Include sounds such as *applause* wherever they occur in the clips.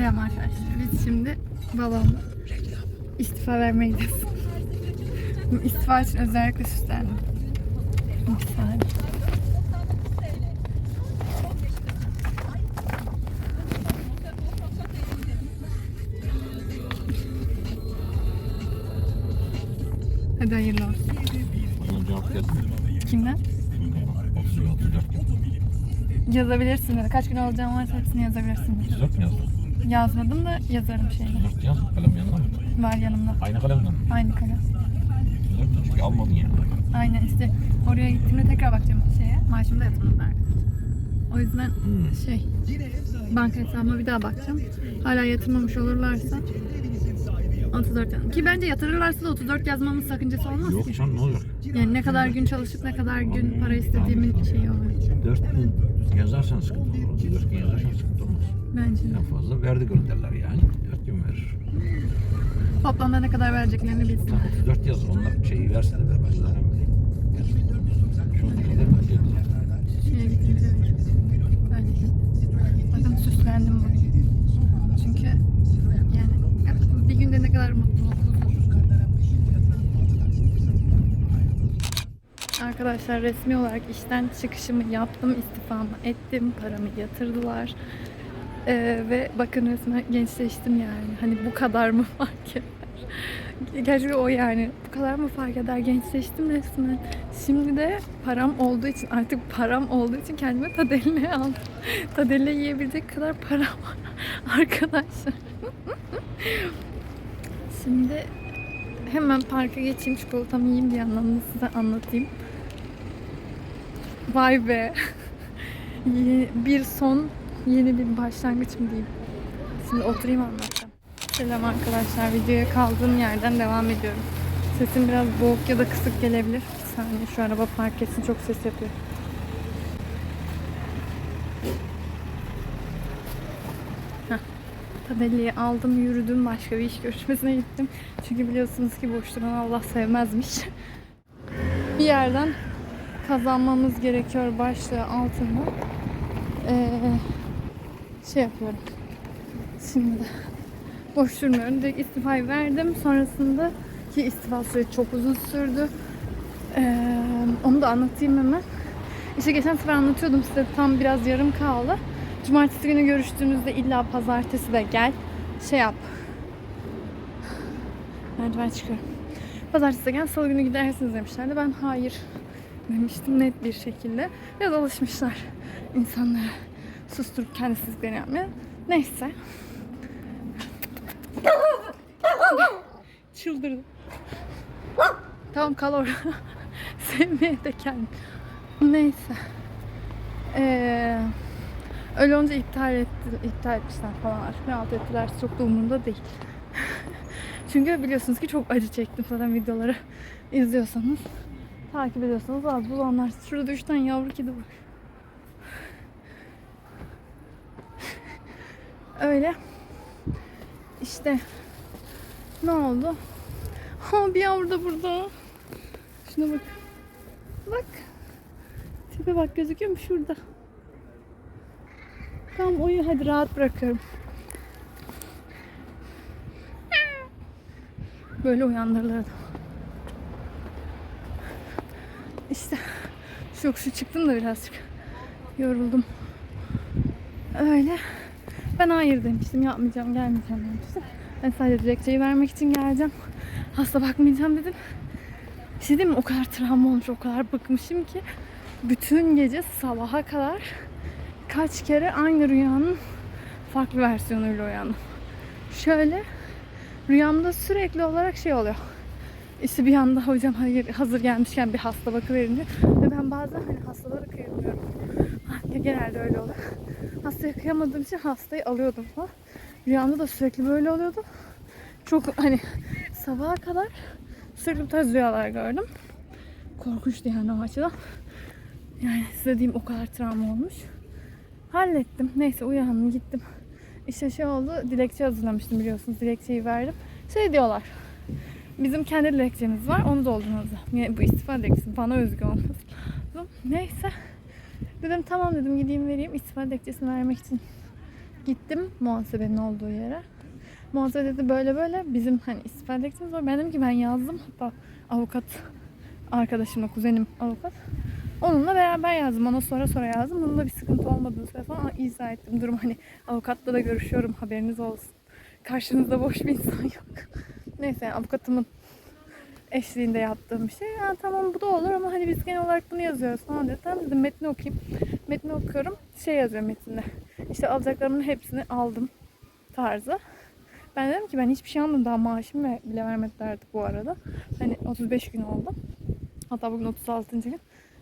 Selam arkadaşlar. Biz şimdi babamla istifa vermeye gidiyoruz. İstifa için özellikle süslendim. Saniye. Hadi hayırlı olsun. Kimden? 30 34 Yazabilirsin dedi. Kaç gün alacağım varsa hepsini yazabilirsin dedi. 34 mi yazdın? Yazmadım da yazarım şeyini. 34 yaz. Kalem yanında mı? Var yanımda. Aynı kalemden mi? Aynı kalem. 34 çünkü almadın yani. Aynen işte oraya gittiğimde tekrar bakacağım şeye. Maaşım da yatmadı arkadaşlar. O yüzden Hmm. şey banka hesabıma bir daha bakacağım. Hala yatırmamış olurlarsa 34 yazdım. Ki bence yatırırlarsa da 34 yazmamın sakıncası olmaz Yok ki. canım ne olacak? Yani ne kadar gün çalışıp ne kadar gün para istediğimin şeyi oluyor. 4 gün yazarsan sıkıntı olur. 4 gün yazarsan sıkıntı olmaz. Bence. En fazla verdi gönderler yani. 4 gün verir. Toplamda ne kadar vereceklerini bilsin. 34 yaz. Onlar şeyi verse de vermezler. Şu an kadar belki Şeye Bence. Bakın süslendim bugün. Çünkü yani bir günde ne kadar mutlu Arkadaşlar resmi olarak işten çıkışımı yaptım, istifamı ettim, paramı yatırdılar. Ee, ve bakın resmen gençleştim yani. Hani bu kadar mı *laughs* fark eder? Gerçekten o yani. Bu kadar mı fark eder? Gençleştim resmen. Şimdi de param olduğu için artık param olduğu için kendime tadelle aldım. *laughs* Tadelle yiyebilecek kadar param var *laughs* arkadaşlar. Şimdi hemen parka geçeyim çikolatamı yiyeyim bir yandan da size anlatayım. Vay be. *laughs* Bir son yeni bir başlangıç mı diyeyim. Şimdi oturayım anlatacağım. Selam arkadaşlar. Videoya kaldığım yerden devam ediyorum. Sesim biraz boğuk ya da kısık gelebilir. Bir saniye şu araba park etsin çok ses yapıyor. Heh. Aldım, yürüdüm, başka bir iş görüşmesine gittim. Çünkü biliyorsunuz ki boş duran Allah sevmezmiş. *laughs* bir yerden kazanmamız gerekiyor başlığı altında. Ee, şey yapıyorum. Şimdi *laughs* boş durmuyorum. Direkt istifayı verdim. Sonrasında ki istifa süreci çok uzun sürdü. Ee, onu da anlatayım hemen. İşte geçen sefer anlatıyordum size tam biraz yarım kaldı. Cumartesi günü görüştüğümüzde illa pazartesi de gel. Şey yap. *sighs* Merdiven çıkıyorum. Pazartesi de gel salı günü gidersiniz demişlerdi. Ben hayır demiştim net bir şekilde. Biraz alışmışlar insanlara susturup kendisizliklerini yapmaya. Neyse. Çıldırdım. Tamam kal orada. *laughs* Sevmeye de kendim. Neyse. Ee, öyle olunca iptal etti, iptal etmişler falan. Aşkına alt ettiler. Çok da umurumda değil. *laughs* Çünkü biliyorsunuz ki çok acı çektim zaten videoları izliyorsanız. Takip ediyorsanız az buz anlarsınız. Şurada üç tane yavru kedi var. Öyle. İşte ne oldu? Ha bir yavru da burada. Şuna bak. Bak. Tipe bak gözüküyor mu şurada? Tamam uyu hadi rahat bırakıyorum. Böyle uyandırılırdı. İşte şu çıktım da birazcık. Yoruldum. Öyle. Ben hayır demiştim. Yapmayacağım, gelmeyeceğim demiştim. Ben sadece dilekçeyi vermek için geleceğim. Hasta bakmayacağım dedim. Bir şey diyeyim mi? O kadar travma olmuş, o kadar bıkmışım ki. Bütün gece sabaha kadar kaç kere aynı rüyanın farklı versiyonuyla uyandım. Şöyle rüyamda sürekli olarak şey oluyor. İşte bir anda hocam hayır hazır gelmişken bir hasta bakıverin diyor. Ve ben bazen hani hastalara kıyamıyorum. Ah, Genelde öyle oluyor. Hastaya kıyamadığım için hastayı alıyordum falan. Rüyamda da sürekli böyle oluyordu. Çok hani sabaha kadar sürekli bu tarz rüyalar gördüm. Korkunçtu yani o açıdan. Yani size diyeyim o kadar travma olmuş. Hallettim. Neyse uyandım gittim. İşte şey oldu. Dilekçe hazırlamıştım biliyorsunuz. Dilekçeyi verdim. Şey diyorlar. Bizim kendi dilekçemiz var. Onu doldurmanız. Yani bu istifa dilekçesi bana özgü olması lazım. Neyse. Dedim tamam dedim gideyim vereyim. İstifa dilekçesini vermek için Gittim muhasebenin olduğu yere. Muhasebe dedi böyle böyle bizim hani istifade edeceğimiz var. Ben dedim ki ben yazdım. Hatta avukat arkadaşımla kuzenim avukat. Onunla beraber yazdım. Ona sonra sonra yazdım. Bunun da bir sıkıntı olmadığını söyledi falan izah ettim durum. Hani avukatla da görüşüyorum haberiniz olsun. Karşınızda boş bir insan yok. Neyse avukatımın eşliğinde yaptığım bir şey. Ya tamam bu da olur ama hani biz genel olarak bunu yazıyoruz falan dedi. Tamam dedim metni okuyayım. Metni okuyorum. Şey yazıyor metinde. İşte alacaklarımın hepsini aldım tarzı. Ben dedim ki ben hiçbir şey almadım daha maaşımı bile vermedilerdi bu arada. Hani 35 gün oldu. Hatta bugün 36. gün.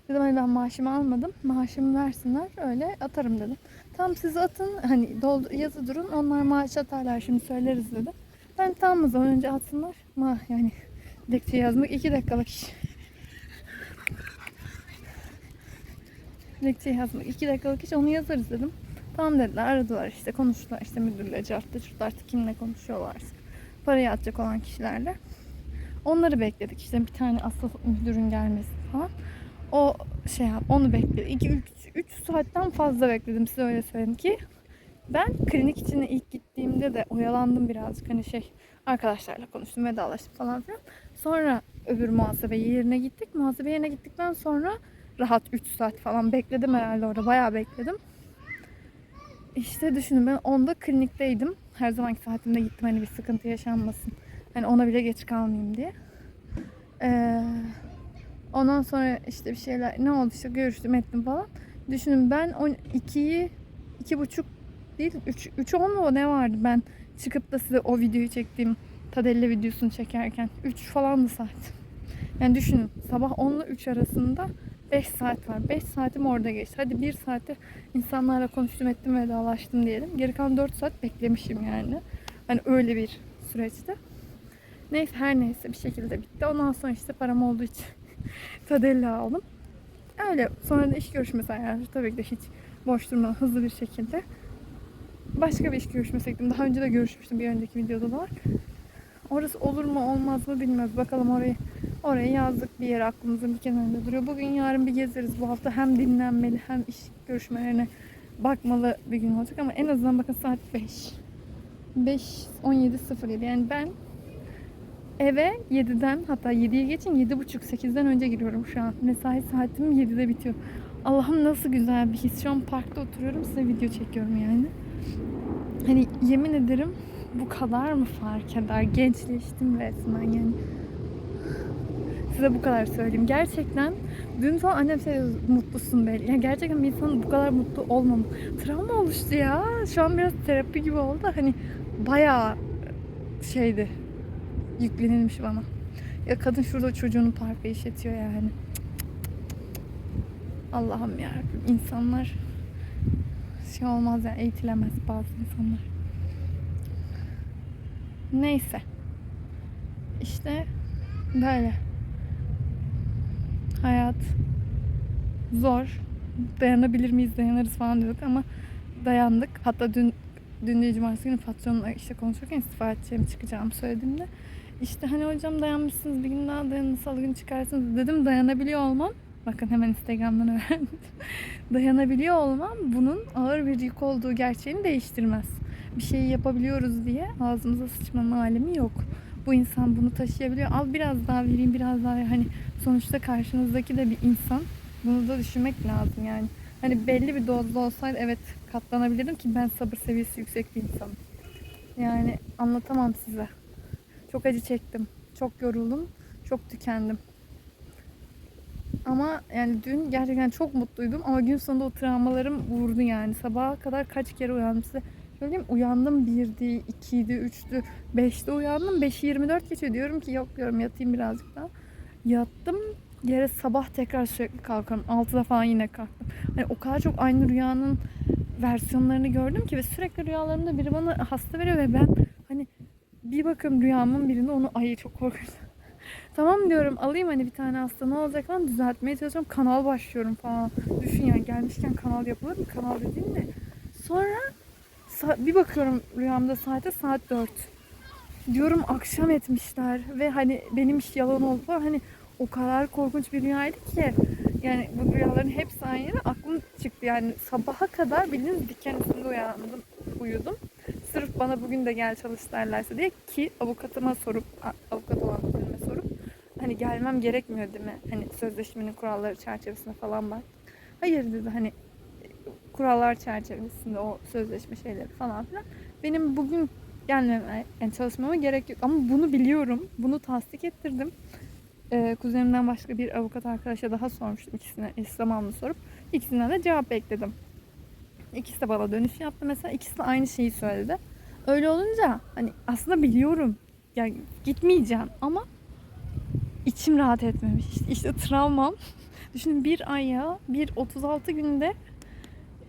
Dedim hani ben maaşımı almadım. Maaşımı versinler öyle atarım dedim. Tamam siz atın hani yazı durun onlar maaş atarlar şimdi söyleriz dedi. Ben tamam o zaman önce atsınlar. Ma yani dilekçe yazmak 2 dakikalık iş. Dilekçe yazmak 2 dakikalık iş onu yazarız dedim. Tamam dediler aradılar işte konuştular işte müdürle cartta çurtta artık kimle konuşuyorlarsa. Parayı atacak olan kişilerle. Onları bekledik işte bir tane asıl müdürün gelmesi falan. O şey yap onu bekledik. 2 3 3 saatten fazla bekledim size öyle söyleyeyim ki. Ben klinik içine ilk gittiğimde de oyalandım birazcık hani şey arkadaşlarla konuştum vedalaştım falan filan. Sonra öbür muhasebe yerine gittik. Muhasebe yerine gittikten sonra rahat 3 saat falan bekledim herhalde orada bayağı bekledim. İşte düşünün ben onda klinikteydim. Her zamanki saatimde gittim hani bir sıkıntı yaşanmasın. Hani ona bile geç kalmayayım diye. Ee, ondan sonra işte bir şeyler ne oldu işte görüştüm ettim falan. Düşünün ben 12'yi iki buçuk değil 3 3 10 mu ne vardı ben çıkıp da size o videoyu çektiğim Tadelle videosunu çekerken 3 falandı saat. Yani düşünün sabah 10 ile 3 arasında 5 saat var. 5 saatim orada geçti. Hadi 1 saate insanlarla konuştum ettim vedalaştım diyelim. Geri kalan 4 saat beklemişim yani. Hani öyle bir süreçte. Neyse her neyse bir şekilde bitti. Ondan sonra işte param olduğu için *laughs* Tadella aldım. Öyle sonra da iş görüşmesi ayarladım. Tabii ki de hiç boş durmadan hızlı bir şekilde. Başka bir iş görüşmesi gittim. Daha önce de görüşmüştüm bir önceki videoda da var. Orası olur mu olmaz mı bilmiyoruz. Bakalım orayı oraya yazdık bir yere aklımızın bir kenarında duruyor. Bugün yarın bir gezeriz. Bu hafta hem dinlenmeli hem iş görüşmelerine bakmalı bir gün olacak ama en azından bakın saat 5. 5 17.07 yani ben eve 7'den hatta 7'ye geçin 7.30 8'den önce giriyorum şu an. Mesai saatim 7'de bitiyor. Allah'ım nasıl güzel bir his. Şu an parkta oturuyorum size video çekiyorum yani. Hani yemin ederim bu kadar mı fark eder? Gençleştim resmen yani. Size bu kadar söyleyeyim. Gerçekten dün falan annem şey mutlusun belli. Yani gerçekten bir insanın bu kadar mutlu olmam. Travma oluştu ya. Şu an biraz terapi gibi oldu hani bayağı şeydi. Yüklenilmiş bana. Ya kadın şurada çocuğunu parka işletiyor yani. Allah'ım ya insanlar şey olmaz yani eğitilemez bazı insanlar. Neyse. İşte böyle. Hayat zor. Dayanabilir miyiz, dayanırız falan diyorduk ama dayandık. Hatta dün dün değil cumartesi günü patronla işte konuşurken istifa edeceğim, çıkacağımı söylediğimde işte hani hocam dayanmışsınız bir gün daha dayanın salı günü çıkarsınız dedim dayanabiliyor olmam. Bakın hemen Instagram'dan öğrendim. *laughs* dayanabiliyor olmam bunun ağır bir yük olduğu gerçeğini değiştirmez. Bir şeyi yapabiliyoruz diye ağzımıza sıçmanın alemi yok. Bu insan bunu taşıyabiliyor. Al biraz daha vereyim biraz daha hani sonuçta karşınızdaki de bir insan. Bunu da düşünmek lazım yani. Hani belli bir dozda olsaydı evet katlanabilirdim ki ben sabır seviyesi yüksek bir insanım. Yani anlatamam size. Çok acı çektim. Çok yoruldum. Çok tükendim. Ama yani dün gerçekten çok mutluydum ama gün sonunda o travmalarım vurdu yani. Sabaha kadar kaç kere uyandım size. Söyleyeyim uyandım 1'di, 2'ydi, 3'tü, 5'te uyandım. 5'i 24 geçiyor. Diyorum ki yok diyorum yatayım birazcık daha. Yattım. Yere sabah tekrar sürekli kalkarım. 6'da falan yine kalktım. Hani o kadar çok aynı rüyanın versiyonlarını gördüm ki ve sürekli rüyalarımda biri bana hasta veriyor ve ben hani bir bakıyorum rüyamın birinde onu ay çok korkuyorum. Tamam diyorum alayım hani bir tane hasta ne olacak falan düzeltmeye çalışıyorum. Kanal başlıyorum falan. Düşün yani gelmişken kanal yapılır mı? Kanal dediğim de. Sonra bir bakıyorum rüyamda saate saat 4. Diyorum akşam etmişler ve hani benim iş yalan oldu. Hani o kadar korkunç bir rüyaydı ki. Yani bu rüyaların hepsi aynı. Aklım çıktı yani sabaha kadar bildiğiniz diken üstünde uyandım. uyudum. Sırf bana bugün de gel çalış derlerse diye ki avukatıma sorup, avukat olan hani gelmem gerekmiyor değil mi? Hani sözleşmenin kuralları çerçevesinde falan bak. Hayır dedi hani kurallar çerçevesinde o sözleşme şeyleri falan filan. Benim bugün gelmeme, yani çalışmama gerek yok. Ama bunu biliyorum. Bunu tasdik ettirdim. Ee, kuzenimden başka bir avukat arkadaşa daha sormuştum ikisine eş zamanlı sorup. İkisinden de cevap bekledim. İkisi de bana dönüş yaptı mesela. İkisi de aynı şeyi söyledi. Öyle olunca hani aslında biliyorum. Yani gitmeyeceğim ama içim rahat etmemiş. İşte, işte travmam. Düşünün bir ay ya, bir 36 günde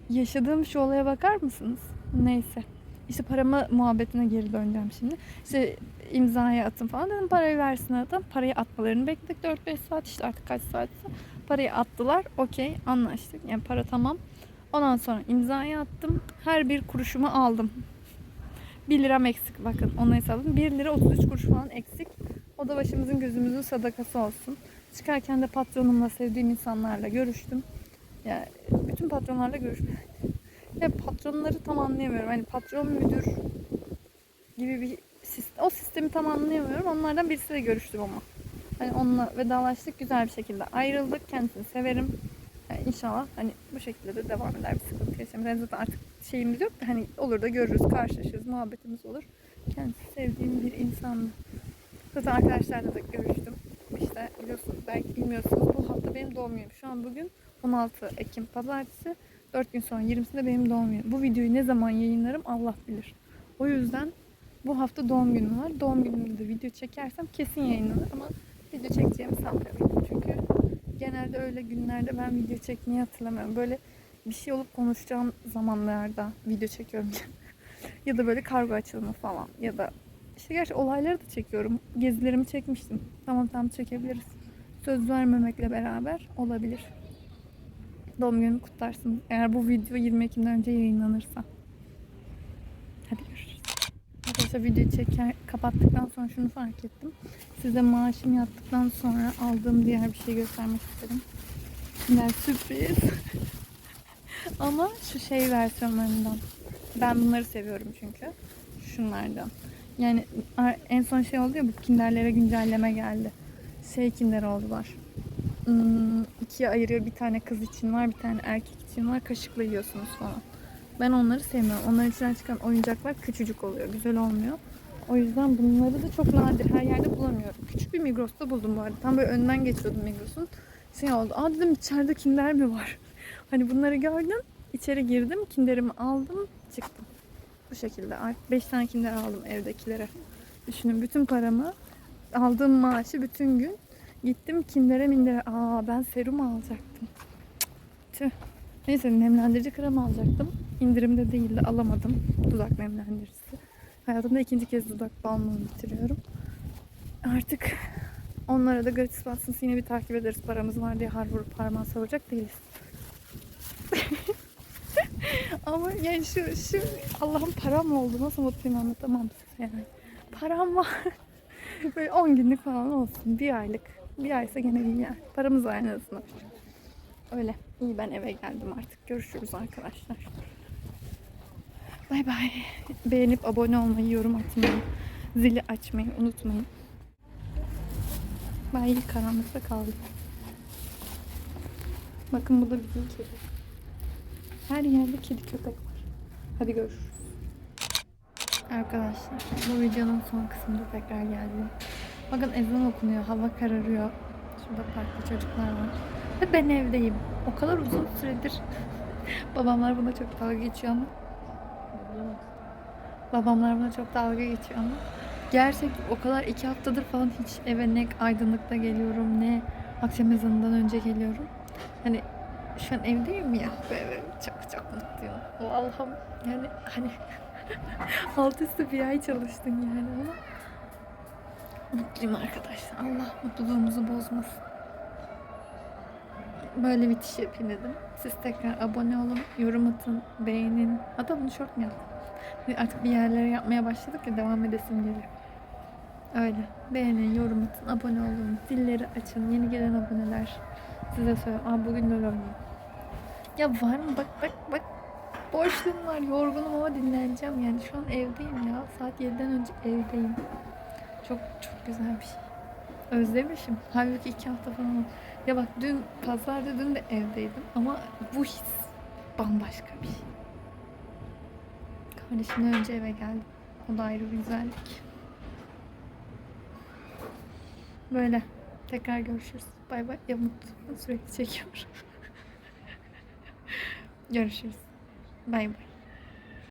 yaşadığım şu olaya bakar mısınız? Neyse. İşte paramı muhabbetine geri döneceğim şimdi. İşte imzaya atın falan dedim parayı versin atın. Parayı atmalarını bekledik 4-5 saat işte artık kaç saatse. Parayı attılar. Okey anlaştık. Yani para tamam. Ondan sonra imzayı attım. Her bir kuruşumu aldım. 1 liram eksik bakın onu hesapladım. 1 lira 33 kuruş falan eksik. O da başımızın gözümüzün sadakası olsun. Çıkarken de patronumla sevdiğim insanlarla görüştüm. Yani bütün patronlarla görüştüm. Ve patronları tam anlayamıyorum. Hani patron müdür gibi bir sistem. O sistemi tam anlayamıyorum. Onlardan birisiyle görüştüm ama. Hani onunla vedalaştık. Güzel bir şekilde ayrıldık. Kendisini severim. Yani inşallah hani bu şekilde de devam eder. Bir sıkıntı yaşamayız. Yani zaten artık şeyimiz yok hani olur da görürüz, karşılaşırız, muhabbetimiz olur. Kendisi sevdiğim bir insandı. Zaten arkadaşlarla da görüştüm. İşte biliyorsunuz belki bilmiyorsunuz bu hafta benim doğum günüm. Şu an bugün 16 Ekim Pazartesi. 4 gün sonra 20'sinde benim doğum günüm. Bu videoyu ne zaman yayınlarım Allah bilir. O yüzden bu hafta doğum günüm var. Doğum günümde de video çekersem kesin yayınlanır ama video çekeceğimi sanmıyorum. Çünkü genelde öyle günlerde ben video çekmeyi hatırlamıyorum. Böyle bir şey olup konuşacağım zamanlarda video çekiyorum. *laughs* ya da böyle kargo açılımı falan. Ya da işte gerçi olayları da çekiyorum. Gezilerimi çekmiştim. Tamam tamam çekebiliriz. Söz vermemekle beraber olabilir. Doğum günümü kutlarsın. Eğer bu video 20 Ekim'den önce yayınlanırsa. Hadi görüşürüz. Arkadaşlar videoyu çeker, kapattıktan sonra şunu fark ettim. Size maaşım yattıktan sonra aldığım diğer bir şey göstermek istedim. Şimdi sürpriz. *laughs* Ama şu şey versiyonlarından. Ben bunları seviyorum çünkü. Şunlardan. Yani en son şey oldu ya bu kinderlere güncelleme geldi. Şey kinder oldular. Hmm, ikiye ayırıyor. Bir tane kız için var, bir tane erkek için var. Kaşıkla yiyorsunuz falan. Ben onları sevmiyorum. Onların içinden çıkan oyuncaklar küçücük oluyor. Güzel olmuyor. O yüzden bunları da çok nadir her yerde bulamıyorum. Küçük bir Migros'ta buldum bu arada. Tam böyle önünden geçiyordum Migros'un. Şey oldu. Aa dedim içeride kinder mi var? *laughs* Hani bunları gördüm. İçeri girdim. Kinderimi aldım. Çıktım. Bu şekilde. 5 tane kinder aldım evdekilere. Düşünün bütün paramı aldığım maaşı bütün gün gittim kindere mindere. Aa ben serum alacaktım. Tüh. Neyse nemlendirici krem alacaktım. İndirimde değildi alamadım. Dudak nemlendiricisi. Hayatımda ikinci kez dudak balmını bitiriyorum. Artık onlara da gratis batsın yine bir takip ederiz. Paramız var diye har vurup parmağı savuracak değiliz. *laughs* Ama yani şu, şu Allah'ım param oldu. Nasıl mutluyum anlatamam size yani. Param var. *laughs* Böyle 10 günlük falan olsun. Bir aylık. Bir aysa gene iyi yani. Paramız var en azından. Öyle. İyi ben eve geldim artık. Görüşürüz arkadaşlar. Bay bay. Beğenip abone olmayı, yorum atmayı, zili açmayı unutmayın. Bay karanlıkta kaldım. Bakın bu da bizim kedi. Her yerde kedi köpek var. Hadi görüşürüz. Arkadaşlar bu videonun son kısmında tekrar geldim. Bakın ezan okunuyor, hava kararıyor. Şurada parkta çocuklar var. Ve ben evdeyim. O kadar uzun süredir *laughs* babamlar buna çok dalga geçiyor ama babamlar buna çok dalga geçiyor ama gerçekten o kadar iki haftadır falan hiç eve ne aydınlıkta geliyorum ne akşam ezanından önce geliyorum. Hani şu an evdeyim ya böyle çok çok mutluyum. Allah'ım yani hani *laughs* alt üstü bir ay çalıştın yani ama mutluyum arkadaşlar. Allah mutluluğumuzu bozmasın. Böyle bitiş yapayım dedim. Siz tekrar abone olun, yorum atın, beğenin. Hatta bunu short mu yaptım? Artık bir yerlere yapmaya başladık ya devam edesim geliyor. Öyle. Beğenin, yorum atın, abone olun, zilleri açın, yeni gelen aboneler. Size söylüyorum. Aa bugün de oynayayım. Ya var mı? Bak bak bak. Boşluğum var, yorgunum ama dinleneceğim yani. Şu an evdeyim ya. Saat 7'den önce evdeyim. Çok çok güzel bir şey. Özlemişim. Halbuki iki hafta falan oldu. Ya bak dün pazarda dün de evdeydim ama bu his bambaşka bir şey. Kardeşimden önce eve geldim. O da ayrı bir güzellik. Böyle. Tekrar görüşürüz. Bay bay. Ya mutlu. Sürekli çekiyorum. Görüşürüz. Bay bay.